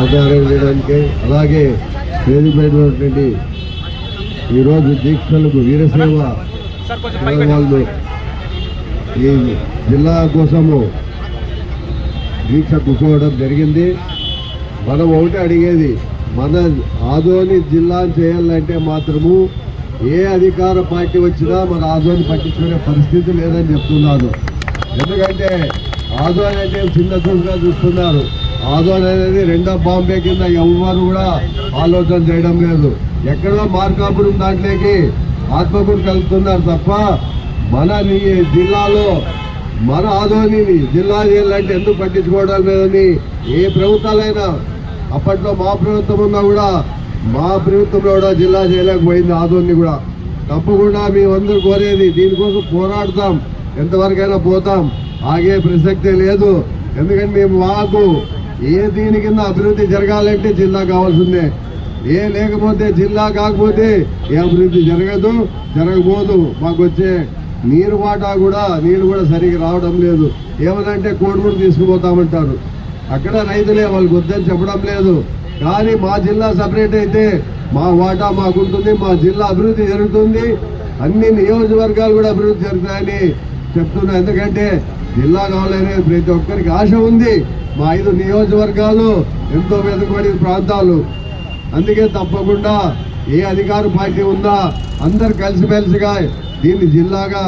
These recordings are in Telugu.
ఆధారం చేయడానికి అలాగే వేదికైనటువంటి ఈరోజు దీక్షలకు వీరసేవ వాళ్ళు ఈ జిల్లా కోసము దీక్ష కూర్చోవడం జరిగింది. మనం ఒకటి అడిగేది మన ఆదోని జిల్లా చేయాలంటే మాత్రము ఏ అధికార పార్టీ వచ్చినా మన ఆదోని పట్టించుకునే పరిస్థితి లేదని చెప్తున్నాను ఎందుకంటే ఆదోని అంటే చిన్న చూపుగా చూస్తున్నారు. ఆదోని అనేది రెండో బాంబే కింద ఎవరు కూడా ఆలోచన చేయడం లేదు. ఎక్కడో మార్కాపురం దాంట్లోకి ఆత్మకూరు కలుపుతున్నారు తప్ప మన జిల్లాలో మన ఆదోనిని జిల్లా చేయాలంటే ఎందుకు పట్టించుకోవడం లేదని ఏ ప్రభుత్వాలైనా అప్పట్లో మా ప్రభుత్వం ఉన్నా కూడా మా ప్రభుత్వంలో కూడా జిల్లా చేయలేకపోయింది ఆదోని కూడా. తప్పకుండా మేమందరూ కోరేది దీనికోసం పోరాడతాం. ఎంతవరకైనా పోతాం. ఆగే ప్రసక్తే లేదు. ఎందుకంటే మేము మాకు ఏ దీని కింద అభివృద్ధి జరగాలంటే జిల్లా కావాల్సిందే. ఏ లేకపోతే జిల్లా కాకపోతే ఏ అభివృద్ధి జరగదు జరగబోదు. మాకు వచ్చే నీరు వాటా కూడా నీరు కూడా సరిగ్గా రావడం లేదు. ఏమనంటే కోడిమూరు తీసుకుపోతామంటారు. అక్కడ రైతులే వాళ్ళకి వద్దని చెప్పడం లేదు. కానీ మా జిల్లా సపరేట్ అయితే మా వాటా మాకుంటుంది మా జిల్లా అభివృద్ధి జరుగుతుంది. అన్ని నియోజకవర్గాలు కూడా అభివృద్ధి జరుగుతాయని చెప్తున్నా. ఎందుకంటే జిల్లా కావాలనే ప్రతి ఒక్కరికి ఆశ ఉంది. మా ఐదు నియోజకవర్గాలు ఎంతో వెనుకబడిన ప్రాంతాలు. అందుకే తప్పకుండా ఏ అధికార పార్టీ ఉందా అందరు కలిసిమెలిసిగా దీన్ని జిల్లాగా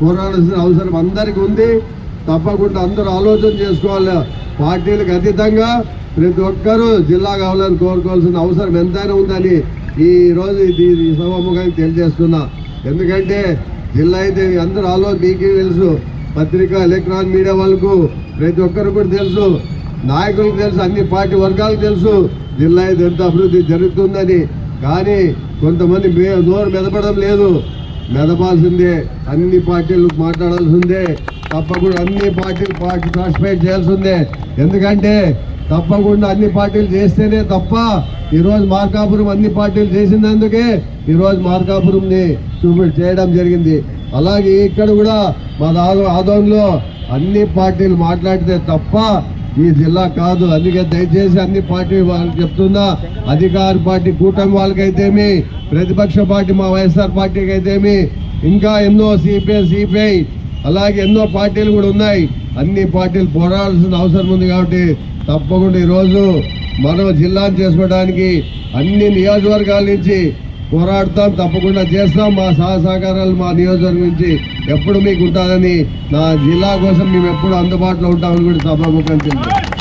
కోరాల్సిన అవసరం అందరికీ ఉంది. తప్పకుండా అందరూ ఆలోచన చేసుకోవాలి. పార్టీలకు అతీతంగా ప్రతి ఒక్కరూ జిల్లా కావాలని కోరుకోవాల్సిన అవసరం ఎంతైనా ఉందని ఈ రోజు ఇది ఈ సభాముఖంగా తెలియజేస్తున్నా. ఎందుకంటే జిల్లా అయితే అందరూ ఆలోచన మీకు తెలుసు. పత్రిక ఎలక్ట్రానిక్ మీడియా వాళ్ళకు ప్రతి ఒక్కరు కూడా తెలుసు. నాయకులకు తెలుసు అన్ని పార్టీ వర్గాలకు తెలుసు. జిల్లా ఎంత అభివృద్ధి జరుగుతుందని. కానీ కొంతమంది మే- నోరు మెదపడం లేదు. మెదపాల్సిందే అన్ని పార్టీలు మాట్లాడాల్సిందే. తప్పకుండా అన్ని పార్టీలు పార్టీ పార్టిసిపేట్ చేయాల్సిందే. ఎందుకంటే తప్పకుండా అన్ని పార్టీలు చేస్తేనే తప్ప ఈరోజు మార్కాపురం అన్ని పార్టీలు చేసినందుకే ఈరోజు మార్కాపురంని చూపి చేయడం జరిగింది. అలాగే ఇక్కడ కూడా మా ఆదో ఆదోన్లో అన్ని పార్టీలు మాట్లాడితే తప్ప ఈ జిల్లా కాదు. అందుకే దయచేసి అన్ని పార్టీ వాళ్ళకి చెప్తున్నా. అధికార పార్టీ కూటమి వాళ్ళకైతేమి ప్రతిపక్ష పార్టీ మా వైఎస్ఆర్ పార్టీకి అయితేమి ఇంకా ఎన్నో సిపిఐ సిపిఐ అలాగే ఎన్నో పార్టీలు కూడా ఉన్నాయి. అన్ని పార్టీలు పోరాడాల్సిన అవసరం ఉంది కాబట్టి తప్పకుండా ఈరోజు మనం జిల్లాను చేసుకోవడానికి అన్ని నియోజకవర్గాల నుంచి పోరాడతాం తప్పకుండా చేస్తాం. మా సహ సహకారాలు మా నియోజకవర్గం నుంచి ఎప్పుడు మీకు ఉంటుందని నా జిల్లా కోసం మేము ఎప్పుడు అందుబాటులో ఉంటామని కూడా సభాముఖం తెలిపారు